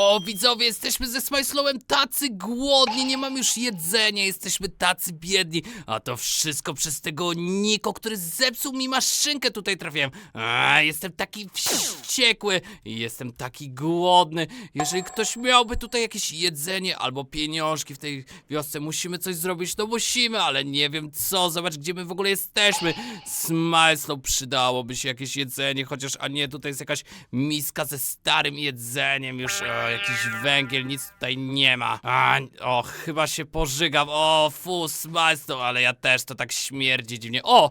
O, widzowie, jesteśmy ze Smajslowem tacy głodni, nie mam już jedzenia, jesteśmy tacy biedni. A to wszystko przez tego Niko, który zepsuł mi maszynkę tutaj trafiłem. A, jestem taki wściekły i jestem taki głodny. Jeżeli ktoś miałby tutaj jakieś jedzenie albo pieniążki w tej wiosce, musimy coś zrobić, no musimy, ale nie wiem co, zobacz gdzie my w ogóle jesteśmy. Smajslow przydałoby się jakieś jedzenie, chociaż, a nie, tutaj jest jakaś miska ze starym jedzeniem już, jakiś węgiel, nic tutaj nie ma. A, o, chyba się pożygam, o, fu, Smajslow, ale ja też, to tak śmierdzi dziwnie. O!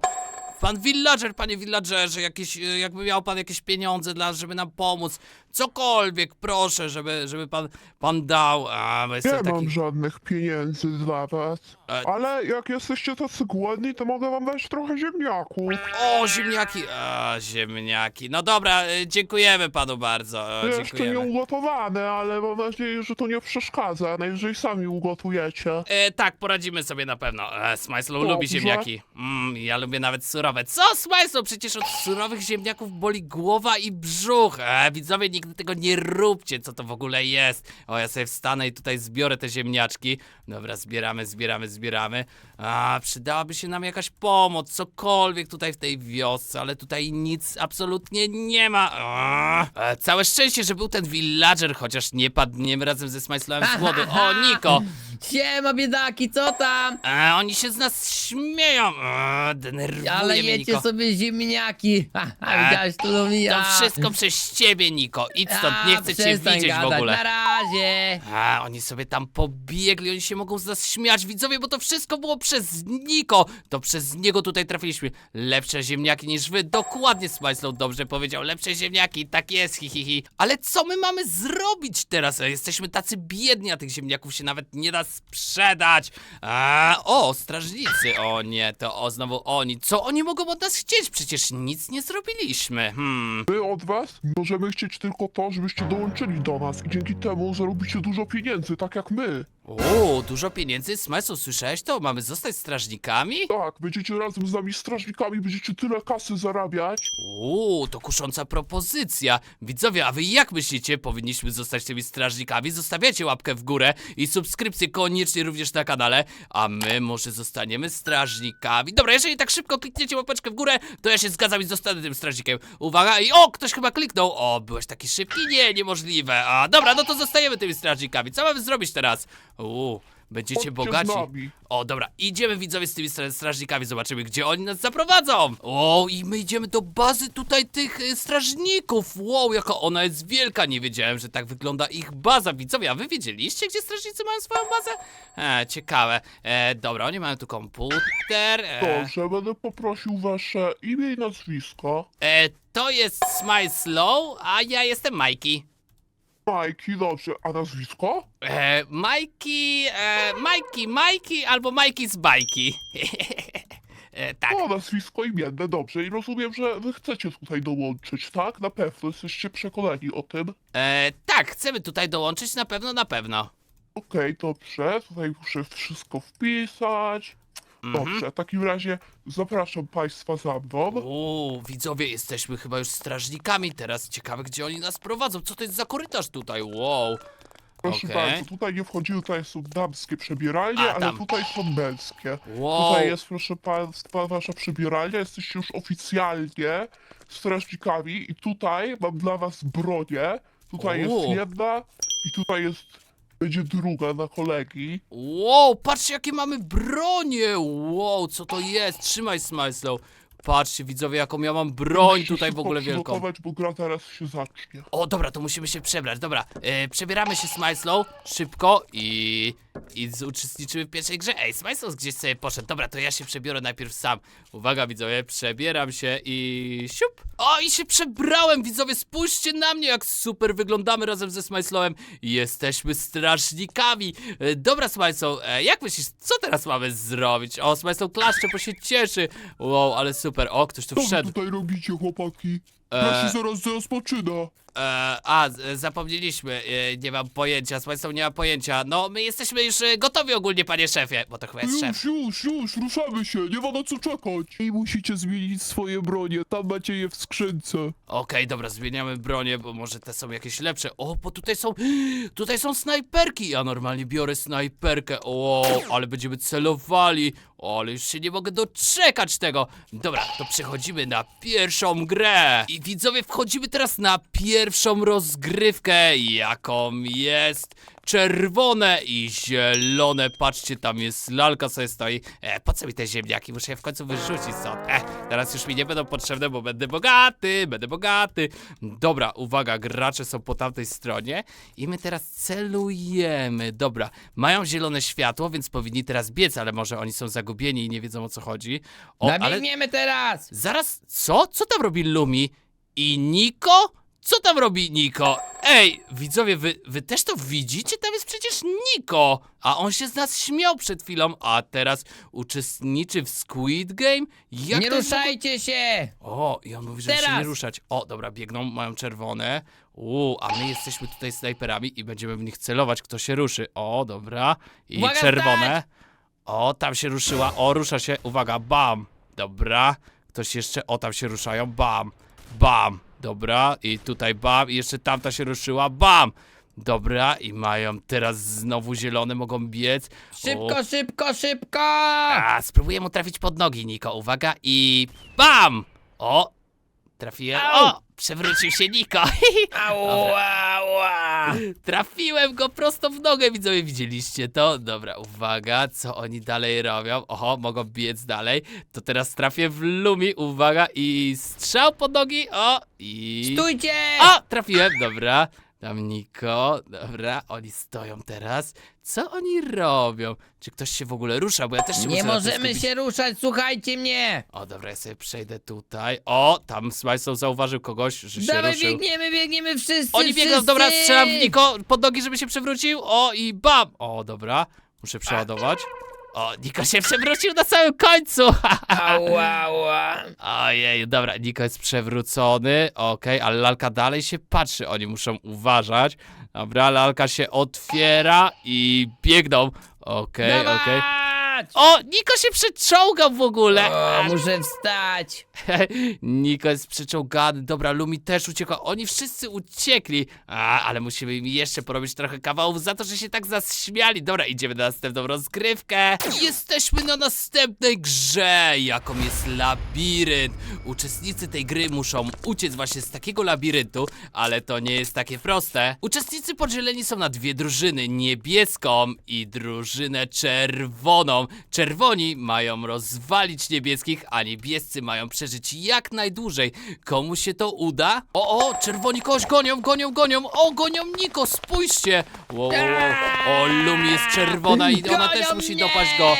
Pan villager, panie villagerze, jakieś, e, jakby miał pan jakieś pieniądze dla, żeby nam pomóc, cokolwiek, proszę, żeby, żeby pan, pan dał, a, bo Nie jestem taki... mam żadnych pieniędzy dla was. E- Ale jak jesteście tacy głodni, to mogę wam dać trochę ziemniaków. O, ziemniaki, a, ziemniaki, no dobra, e, dziękujemy panu bardzo, o, Jeszcze nie dziękujemy. ugotowane, ale mam nadzieję, że to nie przeszkadza, jeżeli sami ugotujecie. E, tak, poradzimy sobie na pewno. E, Smajslow lubi ziemniaki. Mm, ja lubię nawet surowe. Co, Smajslow? Przecież od surowych ziemniaków boli głowa i brzuch. E, widzowie, nigdy tego nie róbcie, co to w ogóle jest. O, ja sobie wstanę i tutaj zbiorę te ziemniaczki. Dobra, zbieramy, zbieramy, zbieramy. A, przydałaby się nam jakaś pomoc, cokolwiek tutaj w tej wiosce, ale tutaj nic absolutnie nie ma. A, e, całe szczęście, że był ten villager, chociaż nie padniemy razem ze Smajslowem z głodu. O, Niko! Siema biedaki, co tam? A, oni się z nas śmieją. A, denerwuje Ale mnie, jecie Niko. sobie ziemniaki. Ha, widziałeś tu Lumia. To wszystko przez ciebie, Niko. Idź stąd, nie chcę cię przestań widzieć w gadać. ogóle. Na razie. A, oni sobie tam pobiegli, oni się mogą z nas śmiać, widzowie, bo to wszystko było przez Niko. To przez niego tutaj trafiliśmy. Lepsze ziemniaki niż wy. Dokładnie Smajslow dobrze powiedział. Lepsze ziemniaki, tak jest, hi, hi, hi. Ale co my mamy zrobić teraz? Jesteśmy tacy biedni, a tych ziemniaków się nawet nie da sprzedać. A, o, strażnicy. O nie, to o, znowu oni. Co oni mogą od nas chcieć? Przecież nic nie zrobiliśmy. Hmm. My od was możemy chcieć tylko to, żebyście dołączyli do nas i dzięki temu zarobicie dużo pieniędzy, tak jak my. O, dużo pieniędzy. Smajslow, słyszałeś to? Mamy zostać strażnikami? Tak, będziecie razem z nami strażnikami, będziecie tyle kasy zarabiać. Uuu, to kusząca propozycja. Widzowie, a wy jak myślicie, powinniśmy zostać tymi strażnikami? Zostawiacie łapkę w górę i subskrypcję koniecznie również na kanale, a my może zostaniemy strażnikami. Dobra, jeżeli tak szybko klikniecie łapeczkę w górę, to ja się zgadzam i zostanę tym strażnikiem. Uwaga, i o, ktoś chyba kliknął. O, byłeś taki szybki? Nie, niemożliwe. A, dobra, no to zostajemy tymi strażnikami. Co mamy zrobić teraz? Uuu. Będziecie Chodźcie bogaci. z nami. O, dobra, idziemy widzowie z tymi stra- strażnikami, zobaczymy, gdzie oni nas zaprowadzą. O, i my idziemy do bazy tutaj tych y, strażników. Wow, jaka ona jest wielka. Nie wiedziałem, że tak wygląda ich baza. Widzowie, a wy wiedzieliście, gdzie strażnicy mają swoją bazę? E, ciekawe. E, dobra, oni mają tu komputer. E, Dobrze, będę poprosił wasze imię i nazwisko. e, to jest Smile Slow, a ja jestem Mikey. Majki, dobrze, a nazwisko? E, Mikey, e, Mikey, Mikey albo Mikey z bajki. e, tak. O, nazwisko imienne, dobrze. I rozumiem, że wy chcecie tutaj dołączyć, tak? Na pewno, jesteście przekonani o tym. E, tak, chcemy tutaj dołączyć, na pewno, na pewno. Okej, dobrze, tutaj muszę wszystko wpisać. Mhm. Dobrze, w takim razie zapraszam państwa za mną. Uuu, widzowie, jesteśmy chyba już strażnikami teraz. Ciekawe, gdzie oni nas prowadzą. Co to jest za korytarz tutaj? Wow. Proszę okej. bardzo, tutaj nie wchodzimy, tutaj są damskie przebieralnie, A, ale tam. tutaj są męskie. Wow. Tutaj jest, proszę państwa, wasza przebieralnia, jesteście już oficjalnie strażnikami i tutaj mam dla was bronię. Tutaj O. jest jedna i tutaj jest, będzie druga na kolegi. Wow, patrzcie, jakie mamy bronie. Wow, co to jest? Trzymaj, Smajslow. Patrzcie, widzowie, jaką ja mam broń Musicie tutaj w szybko ogóle wielką. przygotować, bo gra teraz się zacznie. O, dobra, to musimy się przebrać. Dobra, e, przebieramy się Smajslow szybko i, i z- uczestniczymy w pierwszej grze. Ej, Smajslow gdzieś sobie poszedł. Dobra, to ja się przebiorę najpierw sam. Uwaga, widzowie, przebieram się i siup. O, i się przebrałem, widzowie, spójrzcie na mnie, jak super wyglądamy razem ze Smajslowem. Jesteśmy strażnikami. E, dobra, Smajslow, e, jak myślisz, co teraz mamy zrobić? O, Smajslow klaszcze, bo się cieszy. Wow, ale super. O, ktoś tu Co wy wszedł. tutaj robicie, chłopaki? Ja E, się zaraz rozpoczyna. E, a, z- zapomnieliśmy, e, nie mam pojęcia, z Państwem nie mam pojęcia. No, my jesteśmy już e, gotowi ogólnie, panie szefie, bo to chyba jest szef. Już, już, już, ruszamy się, nie ma na co czekać. I musicie zmienić swoje bronie, tam macie je w skrzynce. Okej, dobra, zmieniamy bronię, bo może te są jakieś lepsze. O, bo tutaj są, tutaj są snajperki. Ja normalnie biorę snajperkę. O, ale będziemy celowali. O, ale już się nie mogę doczekać tego. Dobra, to przechodzimy na pierwszą grę. I widzowie, wchodzimy teraz na pierwszą rozgrywkę, jaką jest czerwone i zielone. Patrzcie, tam jest lalka sobie stoi. E, po co mi te ziemniaki? Muszę je w końcu wyrzucić stąd. E, teraz już mi nie będą potrzebne, bo będę bogaty, będę bogaty. Dobra, uwaga, gracze są po tamtej stronie i my teraz celujemy. Dobra, mają zielone światło, więc powinni teraz biec, ale może oni są zagubieni i nie wiedzą o co chodzi. O, ale Nabiegniemy teraz! zaraz, co? Co tam robi Lumi? I Niko? Co tam robi Niko? Ej, widzowie, wy, wy też to widzicie? Tam jest przecież Niko! A on się z nas śmiał przed chwilą, a teraz uczestniczy w Squid Game? Jak nie to jest w ogóle- ruszajcie się! O, i on mówi, żeby się nie Teraz. ruszać. O, dobra, biegną, mają czerwone. Uuu, a my jesteśmy tutaj snajperami i będziemy w nich celować, kto się ruszy. O, dobra. I Uwaga, czerwone. O, tam się ruszyła. O, rusza się. Uwaga, bam. Dobra. Ktoś jeszcze. O, tam się ruszają. Bam. Bam. Dobra. I tutaj bam. I jeszcze tamta się ruszyła. Bam. Dobra. I mają teraz znowu zielone, mogą biec. O, Szybko, szybko, szybko! a, spróbuję mu trafić pod nogi, Niko. Uwaga i bam! O! Trafiłem. Au! O! Przewrócił się Niko. Ała, ała. Trafiłem go prosto w nogę, widzowie. Widzieliście to? Dobra, uwaga, co oni dalej robią? Oho, mogą biec dalej. To teraz trafię w Lumi, uwaga, i strzał pod nogi. O! I. Stójcie! O! Trafiłem, dobra. Tam Niko, dobra, oni stoją teraz. Co oni robią? Czy ktoś się w ogóle rusza? Bo ja też się Nie muszę na tym możemy skupić. się ruszać, słuchajcie mnie! O, dobra, ja sobie przejdę tutaj. O, tam Smajsow zauważył kogoś, że się Dawaj, ruszył. biegniemy, biegniemy wszyscy, Oni biegną, wszyscy! dobra, strzelam w Niko pod nogi, żeby się przewrócił. O, i bam! O, dobra, muszę przeładować. O, Niko się przewrócił na samym końcu! Ała, ała. Ojej, dobra, Niko jest przewrócony, okej, ale lalka dalej się patrzy, oni muszą uważać. Dobra, lalka się otwiera i biegną. Okej, okej. Dawać! O, Niko się przeczołgał w ogóle! O, muszę wstać! Niko jest przyczołgany. Dobra, Lumi też uciekła. Oni wszyscy uciekli. A, ale musimy im jeszcze porobić trochę kawałów za to, że się tak zaśmiali. Dobra, idziemy na następną rozgrywkę. Jesteśmy na następnej grze, jaką jest labirynt. Uczestnicy tej gry muszą uciec właśnie z takiego labiryntu, ale to nie jest takie proste. Uczestnicy podzieleni są na dwie drużyny, niebieską i drużynę czerwoną. Czerwoni mają rozwalić niebieskich, a niebiescy mają przeżyć jak najdłużej. Komu się to uda? O, o, czerwoni kogoś gonią, gonią, gonią. O, gonią Niko, spójrzcie. Wow, wow, wow. O, Lumi jest czerwona i ona też musi dopaść go.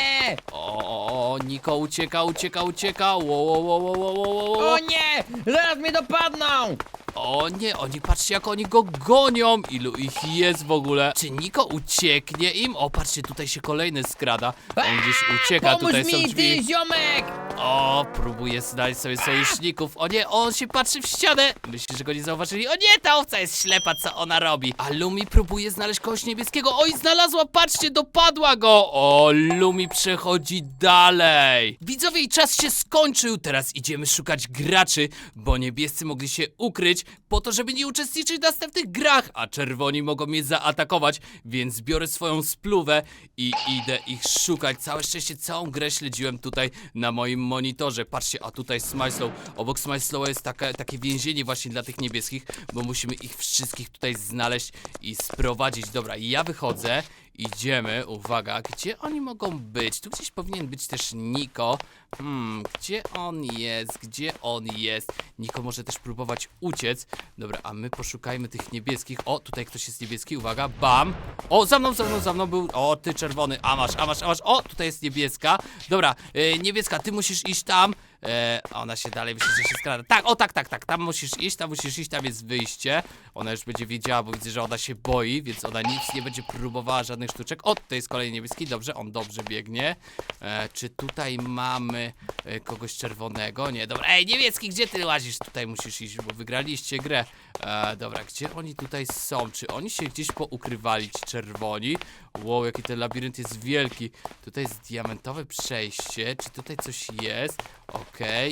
O, o, o, Niko ucieka, ucieka, ucieka. Wow, wow, wow, wow, wow, wow. O nie! Zaraz mnie dopadną! O nie, oni patrzcie jak oni go gonią. Ilu ich jest w ogóle? Czy Niko ucieknie im? O, patrzcie, tutaj się kolejny skrada. On gdzieś ucieka, Pomóż tutaj są mi, drzwi. ty ziomek! O, próbuje znaleźć sobie sojuszników. O nie, on się patrzy w ścianę. Myśli, że go nie zauważyli. O nie, ta owca jest ślepa, co ona robi? A Lumi próbuje znaleźć kogoś niebieskiego. Oj, znalazła, patrzcie, dopadła go. O, Lumi przechodzi dalej. Widzowie, i czas się skończył. Teraz idziemy szukać graczy, bo niebiescy mogli się ukryć po to, żeby nie uczestniczyć w następnych grach, a czerwoni mogą mnie zaatakować, więc biorę swoją spluwę i idę ich szukać. Całe szczęście, całą grę śledziłem tutaj na moim monitorze. Patrzcie, a tutaj Smyslow. Obok Smyslowa jest taka, takie więzienie właśnie dla tych niebieskich, bo musimy ich wszystkich tutaj znaleźć i sprowadzić. Dobra, ja wychodzę. Idziemy, uwaga, gdzie oni mogą być? Tu gdzieś powinien być też Niko. Hmm, gdzie on jest? Gdzie on jest? Niko może też próbować uciec. Dobra, a my poszukajmy tych niebieskich. O, tutaj ktoś jest niebieski, uwaga, bam. O, za mną, za mną, za mną był. O, ty czerwony, a masz, a masz, a masz. O, tutaj jest niebieska. Dobra, e, niebieska, ty musisz iść tam. E, ona się dalej myśli, że się skrada. Tak, o tak, tak, tak, tam musisz iść, tam musisz iść, tam jest wyjście. Ona już będzie wiedziała, bo widzę, że ona się boi, więc ona nic nie będzie próbowała, żadnych sztuczek. O, to jest kolejny niebieski, dobrze, on dobrze biegnie. E, czy tutaj mamy e, kogoś czerwonego? Nie, dobra. Ej, niebieski, gdzie ty łazisz? Tutaj musisz iść, bo wygraliście grę. E, dobra, gdzie oni tutaj są? Czy oni się gdzieś poukrywali, ci czerwoni? Wow, jaki ten labirynt jest wielki. Tutaj jest diamentowe przejście. Czy tutaj coś jest? Okej,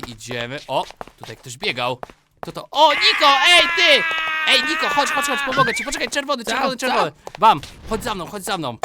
idziemy. O, tutaj ktoś biegał. Kto to? O, Niko! Ej, ty! Ej, Niko, chodź, chodź, chodź, pomogę ci. Poczekaj, czerwony, czerwony, czerwony. Bam, chodź za mną, chodź za mną.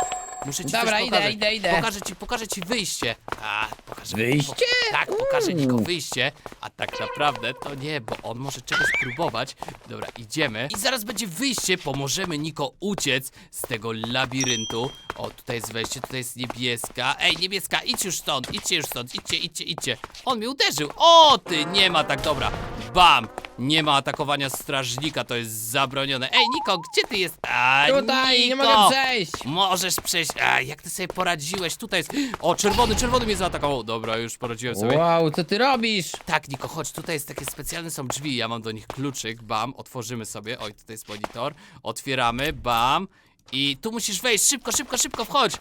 Muszę ci Dobra, coś idę, pokazać. idę, idę. Pokażę ci, pokażę ci wyjście. A, pokażę. Wyjście? Po, tak, pokażę Niko Uuu. wyjście. A tak naprawdę to nie, bo on może czegoś spróbować. Dobra, idziemy. I zaraz będzie wyjście. Pomożemy Niko uciec z tego labiryntu. O, tutaj jest wejście, tutaj jest niebieska. Ej, niebieska, idź już stąd, idźcie już stąd, idźcie, idźcie, idźcie. On mnie uderzył. O, ty, nie ma tak, dobra. Bam! Nie ma atakowania strażnika, to jest zabronione. Ej, Niko, gdzie ty jest? A, Tutaj, nie Niko! mogę przejść. Możesz przejść. A, jak ty sobie poradziłeś? Tutaj jest. O, czerwony, czerwony mnie zaatakował. Dobra, już poradziłem sobie. Wow, co ty robisz? Tak, Niko, chodź, tutaj jest takie specjalne są drzwi. Ja mam do nich kluczyk. Bam, otworzymy sobie. Oj, tutaj jest monitor. Otwieramy, bam. I tu musisz wejść. Szybko, szybko, szybko, wchodź.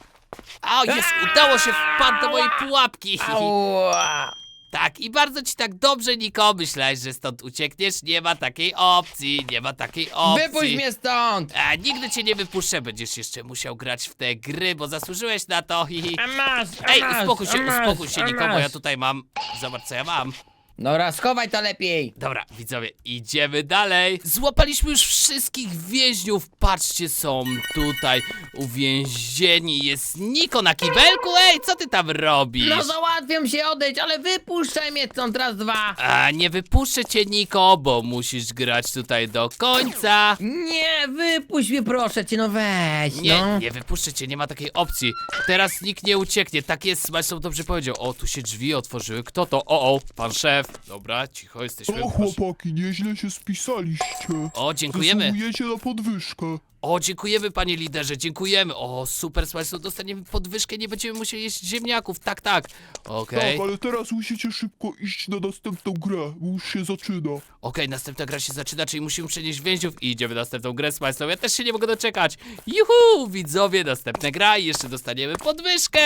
A, jest, udało się, wpadł do mojej pułapki. Ała. Tak, i bardzo ci tak dobrze, Niko. Myślałeś, że stąd uciekniesz? Nie ma takiej opcji, nie ma takiej opcji. Wypuść mnie stąd! A, nigdy cię nie wypuszczę, będziesz jeszcze musiał grać w te gry, bo zasłużyłeś na to. Hi. A masz, a Ej, masz, uspokój a się, masz, uspokój się, a Niko, bo masz. ja tutaj mam. Zobacz, co ja mam. Dobra, schowaj to lepiej. Dobra, widzowie, idziemy dalej. Złapaliśmy już wszystkich więźniów. Patrzcie, są tutaj uwięzieni. Jest Niko na kibelku. Ej, co ty tam robisz? No załatwiam się odejść, ale wypuszczaj mnie stąd raz, dwa. A nie wypuszczę cię, Niko, bo musisz grać tutaj do końca. Nie, wypuść mnie proszę cię, no weź, Nie, no. nie wypuszczę cię, nie ma takiej opcji. Teraz nikt nie ucieknie, tak jest, Smajslow dobrze powiedział. O, tu się drzwi otworzyły, kto to? O, o, pan szef. Dobra, cicho, jesteśmy. O, chłopaki, nieźle się spisaliście. O, dziękujemy. Zasługujecie na podwyżkę. O, dziękujemy panie liderze, dziękujemy. O, super, Smajslow, dostaniemy podwyżkę, nie będziemy musieli jeść ziemniaków, tak, tak. Okej, Tak, ale teraz musicie szybko iść na następną grę, bo już się zaczyna. okej, następna gra się zaczyna, czyli musimy przenieść więźniów i idziemy w następną grę, Smajslow. Ja też się nie mogę doczekać. Juhu, widzowie, następna gra i jeszcze dostaniemy podwyżkę.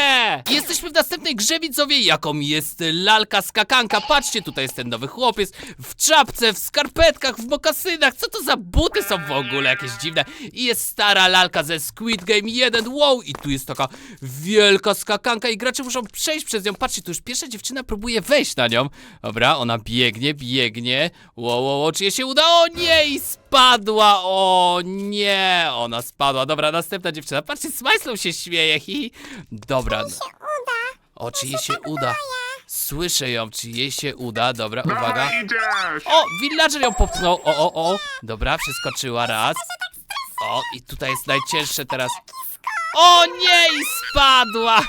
I Jesteśmy w następnej grze, widzowie, jaką jest lalka skakanka. Patrzcie, tutaj jest ten nowy chłopiec w czapce, w skarpetkach, w mokasynach. Co to za buty są w ogóle jakieś dziwne? I jest stara lalka ze Squid Game 1, wow, i tu jest taka wielka skakanka i gracze muszą przejść przez nią. Patrzcie, tu już pierwsza dziewczyna próbuje wejść na nią. Dobra, ona biegnie, biegnie. Wow, wow, wow, czy jej się uda? O nie, i spadła, o nie, ona spadła. Dobra, następna dziewczyna. Patrzcie, Smajslow się śmieje, hi. Dobra. O, czy jej się uda? Słyszę ją, czy jej się uda. Dobra, uwaga. idziesz! O, villager ją popchnął. O, o, o. Dobra, przeskoczyła raz. O, i tutaj jest najcięższe teraz. O nie, i spadła!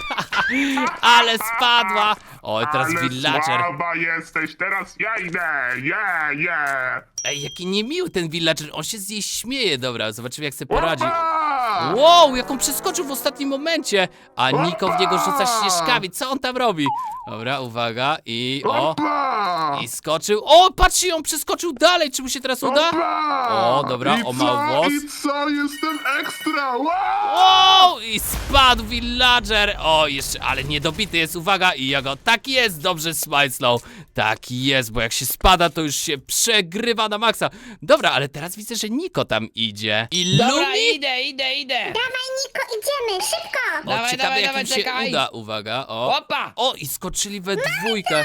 Ale spadła! O, teraz villager. słaba jesteś, teraz ja idę, je, je! Ej, jaki niemiły ten villager. On się z niej śmieje. Dobra, zobaczymy jak sobie poradzi. Opa! Wow, jak on przeskoczył w ostatnim momencie! A Niko w niego rzuca śnieżkami. Co on tam robi? Dobra, uwaga. I o. I skoczył. O, patrzcie, on przeskoczył dalej. Czy mu się teraz uda? O, dobra, I o, co? włos. I co? Jestem ekstra! Wow! Wow! I spadł villager! O, jeszcze, ale niedobity jest, uwaga, i ja go, tak jest, dobrze, Smajslow. Tak jest, bo jak się spada, to już się przegrywa na maksa. Dobra, ale teraz widzę, że Niko tam idzie. I Dobra, Lumi? idę, idę, idę. Dawaj, Niko, idziemy, szybko! O, Dawaj, ciekawe, dawaj, jak dawaj, się czekaj. uda, uwaga, o. Opa! O, i skoczyli we dwójkę.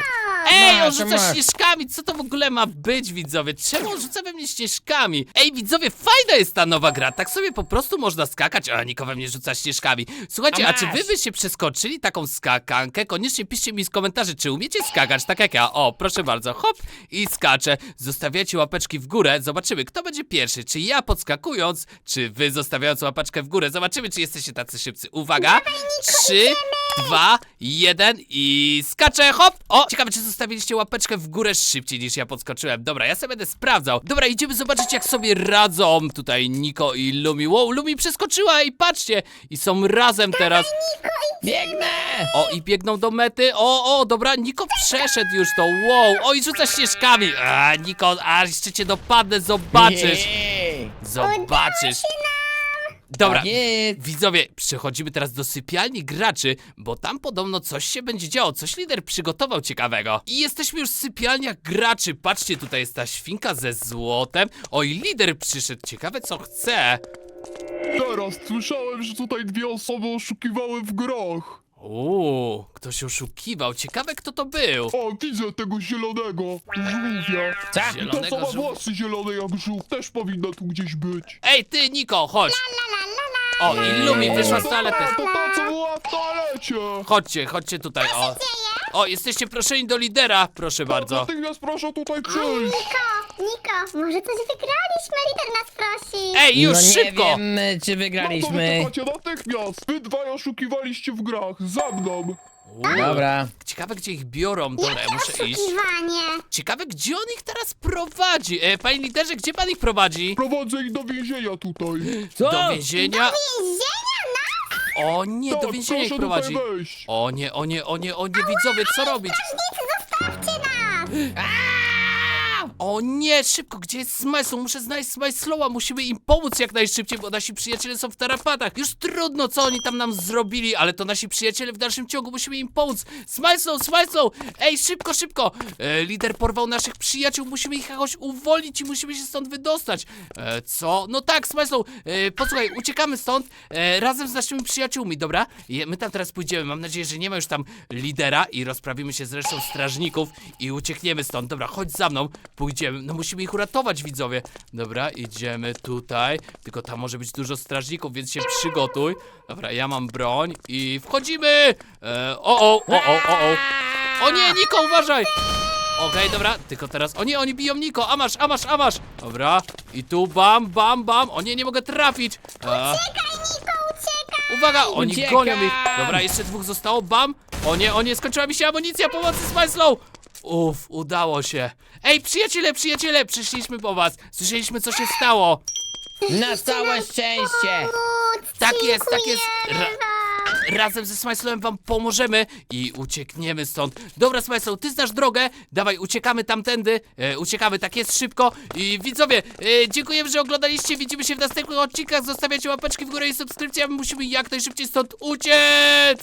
Ej, on Masz, rzuca masz. śnieżkami, co to w ogóle ma być, widzowie? Czemu on rzuca we mnie śnieżkami? Ej, widzowie, fajna jest ta nowa gra, tak sobie po prostu można skakać, a nikogo we mnie rzuca śnieżkami. Słuchajcie, A a czy wy masz. byście przeskoczyli taką skakankę? Koniecznie piszcie mi z komentarzy, czy umiecie skakać tak jak ja. O, proszę bardzo, hop i skaczę. Zostawiacie łapeczki w górę, zobaczymy, kto będzie pierwszy, czy ja podskakując, czy wy zostawiając łapeczkę w górę. Zobaczymy, czy jesteście tacy szybcy. Uwaga, trzy, dwa, jeden i skaczę, hop! O, ciekawe, czy zostawiliście łapeczkę w górę szybciej niż ja podskoczyłem. Dobra, ja sobie będę sprawdzał. Dobra, idziemy zobaczyć, jak sobie radzą tutaj Niko i Lumi. Wow, Lumi przeskoczyła i patrzcie, i są razem teraz. Biegnę! O, i biegną do mety. O, o, dobra, Niko przeszedł już to. Wow, o, i rzuca ścieżkami. A, Niko, a jeszcze cię dopadnę, zobaczysz. Zobaczysz. Dobra, Tak jest. widzowie, przechodzimy teraz do sypialni graczy, bo tam podobno coś się będzie działo, coś lider przygotował ciekawego. I jesteśmy już w sypialniach graczy. Patrzcie, tutaj jest ta świnka ze złotem. Oj, lider przyszedł, ciekawe co chce. Teraz słyszałem, że tutaj dwie osoby oszukiwały w grach. Uuu, ktoś oszukiwał. Ciekawe kto to był. O, widzę tego zielonego żółwia. Co? I ta Zielonego sama żółwia. włosy zielone jak żółw też powinna tu gdzieś być. Ej, ty, Niko, chodź. O, i Lumi wyszła z toalety. To ta, co była w toalecie. Chodźcie, chodźcie tutaj, o. O, jesteście proszeni do lidera, proszę bardzo. Natychmiast proszę tutaj przyjść. Niko, Niko, może coś wygraliśmy, lider nas prosi. Ej, już no nie szybko! wiem, czy No to wygraliśmy. wytykacie natychmiast. Wy dwaj oszukiwaliście w grach. Za mną. Uuu, Dobra. Ciekawe, gdzie ich biorą. Dobra, ja muszę iść. Oszukiwanie. Ciekawe, gdzie on ich teraz prowadzi. E, panie liderze, gdzie pan ich prowadzi? Prowadzę ich do więzienia tutaj. Co? Do więzienia? Więzienia nas? O nie, do Tak, więzienia ich proszę prowadzi. tutaj wejść. O nie, o nie, o nie, o nie, widzowie, co robić? Zostawcie nas. O nie, szybko, gdzie jest Smysl? Muszę znaleźć Smyslowa, musimy im pomóc jak najszybciej, bo nasi przyjaciele są w tarapatach. Już trudno, co oni tam nam zrobili, ale to nasi przyjaciele w dalszym ciągu, musimy im pomóc. Smysl, Smysl! Ej, szybko, szybko! E, lider porwał naszych przyjaciół, musimy ich jakoś uwolnić i musimy się stąd wydostać. E, co? No tak, Smysl, e, posłuchaj, uciekamy stąd e, razem z naszymi przyjaciółmi, dobra? My tam teraz pójdziemy, mam nadzieję, że nie ma już tam lidera i rozprawimy się z resztą strażników i uciekniemy stąd. Dobra, chodź za mną, pójdziemy, no musimy ich uratować, widzowie. Dobra, idziemy tutaj, tylko tam może być dużo strażników, więc się przygotuj. Dobra, ja mam broń i wchodzimy! E, o, o, o, o, o, o. O nie, Niko, uważaj! Okej, dobra, tylko teraz. O nie, oni biją Niko, a masz, a masz, a masz! Dobra, i tu bam, bam, bam. O nie, nie mogę trafić. E, Uciekaj, Niko, uciekaj. uwaga, oni Uciekam! gonią ich. Dobra, jeszcze dwóch zostało, bam. O nie, o nie, skończyła mi się amunicja, pomocy z Slow. Uff, udało się. Ej, przyjaciele, przyjaciele, przyszliśmy po was. Słyszeliśmy, co się stało. Na całe szczęście. Pomóc, Tak jest, tak jest. dziękujemy Ra- wam. Razem ze Smajslowem wam pomożemy i uciekniemy stąd. Dobra, Smajslow, ty znasz drogę. Dawaj, uciekamy tamtędy. E, uciekamy, tak jest, szybko. I widzowie, e, dziękujemy, że oglądaliście. Widzimy się w następnych odcinkach. Zostawiacie łapeczki w górę i subskrypcję. a My musimy jak najszybciej stąd uciec.